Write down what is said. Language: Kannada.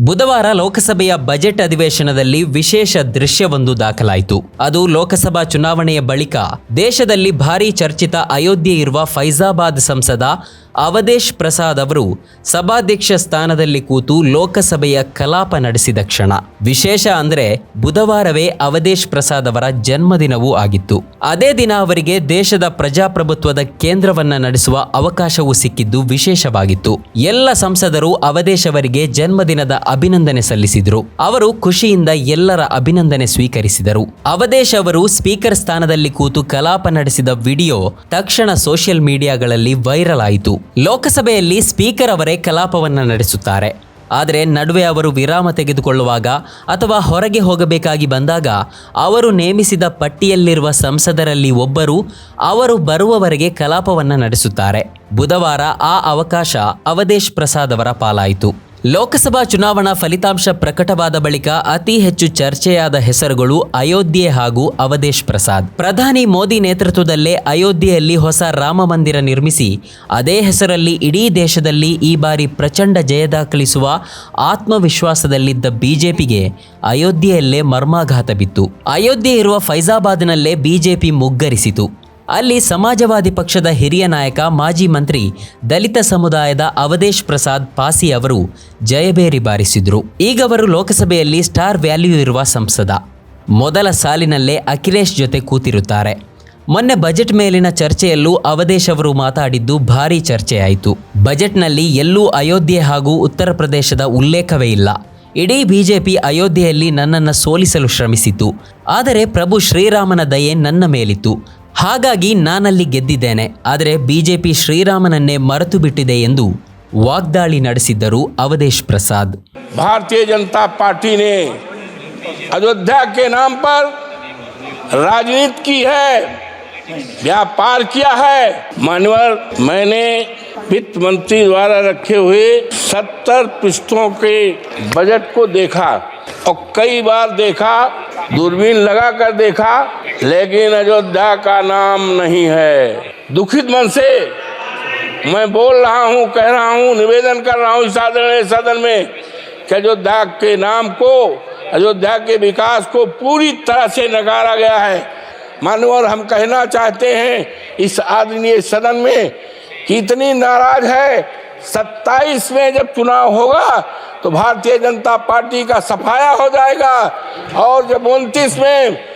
ಬುಧವಾರ ಲೋಕಸಭೆಯ ಬಜೆಟ್ ಅಧಿವೇಶನದಲ್ಲಿ ವಿಶೇಷ ದೃಶ್ಯವೊಂದು ದಾಖಲಾಯಿತು. ಅದು ಲೋಕಸಭಾ ಚುನಾವಣೆಯ ಬಳಿಕ ದೇಶದಲ್ಲಿ ಭಾರೀ ಚರ್ಚಿತ ಅಯೋಧ್ಯೆ ಇರುವ ಫೈಜಾಬಾದ್ ಸಂಸದ ಅವಧೇಶ್ ಪ್ರಸಾದ್ ಅವರು ಸಭಾಧ್ಯಕ್ಷ ಸ್ಥಾನದಲ್ಲಿ ಕೂತು ಲೋಕಸಭೆಯ ಕಲಾಪ ನಡೆಸಿದ ಕ್ಷಣ. ವಿಶೇಷ ಅಂದ್ರೆ ಬುಧವಾರವೇ ಅವಧೇಶ್ ಪ್ರಸಾದ್ ಅವರ ಜನ್ಮದಿನವೂ ಆಗಿತ್ತು. ಅದೇ ದಿನ ಅವರಿಗೆ ದೇಶದ ಪ್ರಜಾಪ್ರಭುತ್ವದ ಕೇಂದ್ರವನ್ನ ನಡೆಸುವ ಅವಕಾಶವೂ ಸಿಕ್ಕಿದ್ದು ವಿಶೇಷವಾಗಿತ್ತು. ಎಲ್ಲ ಸಂಸದರು ಅವಧೇಶ್ ಅವರಿಗೆ ಜನ್ಮದಿನದ ಅಭಿನಂದನೆ ಸಲ್ಲಿಸಿದರು. ಅವರು ಖುಷಿಯಿಂದ ಎಲ್ಲರ ಅಭಿನಂದನೆ ಸ್ವೀಕರಿಸಿದರು. ಅವಧೇಶ್ ಅವರು ಸ್ಪೀಕರ್ ಸ್ಥಾನದಲ್ಲಿ ಕೂತು ಕಲಾಪ ನಡೆಸಿದ ವಿಡಿಯೋ ತಕ್ಷಣ ಸೋಷಿಯಲ್ ಮೀಡಿಯಾಗಳಲ್ಲಿ ವೈರಲ್ ಆಯಿತು. ಲೋಕಸಭೆಯಲ್ಲಿ ಸ್ಪೀಕರ್ ಅವರೇ ಕಲಾಪವನ್ನು ನಡೆಸುತ್ತಾರೆ. ಆದರೆ ನಡುವೆ ಅವರು ವಿರಾಮ ತೆಗೆದುಕೊಳ್ಳುವಾಗ ಅಥವಾ ಹೊರಗೆ ಹೋಗಬೇಕಾಗಿ ಬಂದಾಗ ಅವರು ನೇಮಿಸಿದ ಪಟ್ಟಿಯಲ್ಲಿರುವ ಸಂಸದರಲ್ಲಿ ಒಬ್ಬರು ಅವರು ಬರುವವರೆಗೆ ಕಲಾಪವನ್ನು ನಡೆಸುತ್ತಾರೆ. ಬುಧವಾರ ಆ ಅವಕಾಶ ಅವಧೇಶ್ ಪ್ರಸಾದ್ ಅವರ ಪಾಲಾಯಿತು. ಲೋಕಸಭಾ ಚುನಾವಣಾ ಫಲಿತಾಂಶ ಪ್ರಕಟವಾದ ಬಳಿಕ ಅತಿ ಹೆಚ್ಚು ಚರ್ಚೆಯಾದ ಹೆಸರುಗಳು ಅಯೋಧ್ಯೆ ಹಾಗೂ ಅವಧೇಶ್ ಪ್ರಸಾದ್. ಪ್ರಧಾನಿ ಮೋದಿ ನೇತೃತ್ವದಲ್ಲೇ ಅಯೋಧ್ಯೆಯಲ್ಲಿ ಹೊಸ ರಾಮ ಮಂದಿರ ನಿರ್ಮಿಸಿ, ಅದೇ ಹೆಸರಲ್ಲಿ ಇಡೀ ದೇಶದಲ್ಲಿ ಈ ಬಾರಿ ಪ್ರಚಂಡ ಜಯ ದಾಖಲಿಸುವ ಆತ್ಮವಿಶ್ವಾಸದಲ್ಲಿದ್ದ ಬಿಜೆಪಿಗೆ ಅಯೋಧ್ಯೆಯಲ್ಲೇ ಮರ್ಮಾಘಾತ ಬಿತ್ತು. ಅಯೋಧ್ಯೆ ಇರುವ ಫೈಜಾಬಾದ್ನಲ್ಲೇ ಬಿಜೆಪಿ ಮುಗ್ಗರಿಸಿತು. ಅಲ್ಲಿ ಸಮಾಜವಾದಿ ಪಕ್ಷದ ಹಿರಿಯ ನಾಯಕ, ಮಾಜಿ ಮಂತ್ರಿ ದಲಿತ ಸಮುದಾಯದ ಅವಧೇಶ್ ಪ್ರಸಾದ್ ಪಾಸಿ ಅವರು ಜಯಬೇರಿ ಬಾರಿಸಿದರು. ಈಗ ಅವರು ಲೋಕಸಭೆಯಲ್ಲಿ ಸ್ಟಾರ್ ವ್ಯಾಲ್ಯೂ ಇರುವ ಸಂಸದ. ಮೊದಲ ಸಾಲಿನಲ್ಲೇ ಅಖಿಲೇಶ್ ಜೊತೆ ಕೂತಿರುತ್ತಾರೆ. ಮೊನ್ನೆ ಬಜೆಟ್ ಮೇಲಿನ ಚರ್ಚೆಯಲ್ಲೂ ಅವಧೇಶ್ ಅವರು ಮಾತಾಡಿದ್ದು ಭಾರೀ ಚರ್ಚೆಯಾಯಿತು. ಬಜೆಟ್ನಲ್ಲಿ ಎಲ್ಲೂ ಅಯೋಧ್ಯೆ ಹಾಗೂ ಉತ್ತರ ಪ್ರದೇಶದ ಉಲ್ಲೇಖವೇ ಇಲ್ಲ. ಇಡೀ ಬಿಜೆಪಿ ಅಯೋಧ್ಯೆಯಲ್ಲಿ ನನ್ನನ್ನು ಸೋಲಿಸಲು ಶ್ರಮಿಸಿತು. ಆದರೆ ಪ್ರಭು ಶ್ರೀರಾಮನ ದಯೆ ನನ್ನ ಮೇಲಿತ್ತು. ಹಾಗಾಗಿ ನಾನಲ್ಲಿ ಗೆದ್ದಿದ್ದೇನೆ ಆದರೆ ಬಿಜೆಪಿ ಶ್ರೀರಾಮನನ್ನೇ ಮರೆತು ಬಿಟ್ಟಿದೆ ಎಂದು ವಾಗ್ದಾಳಿ ನಡೆಸಿದ್ದರು ಅವಧೇಶ್ ಪ್ರಸಾದ್ भारतीय जनता पार्टी ने अयोध्या के नाम पर राजनीति की है व्यापार किया है मानवर मैंने वित्त मंत्री द्वारा रखे हुए सत्तर पृष्ठों के बजट को देखा और कई बार देखा दूरबीन लगा कर देखा लेकिन अयोध्या का नाम नहीं है। दुखित मन से मैं बोल रहा हूँ, कह रहा हूँ, निवेदन कर रहा हूँ इस सदन में कि अयोध्या के नाम को, अयोध्या के विकास को पूरी तरह से नकारा गया है। मानवर हम कहना चाहते हैं इस आदरणीय सदन में कि इतनी नाराज़ है सत्ताईस में जब चुनाव होगा तो भारतीय जनता पार्टी का सफाया हो जाएगा और जब उनतीस में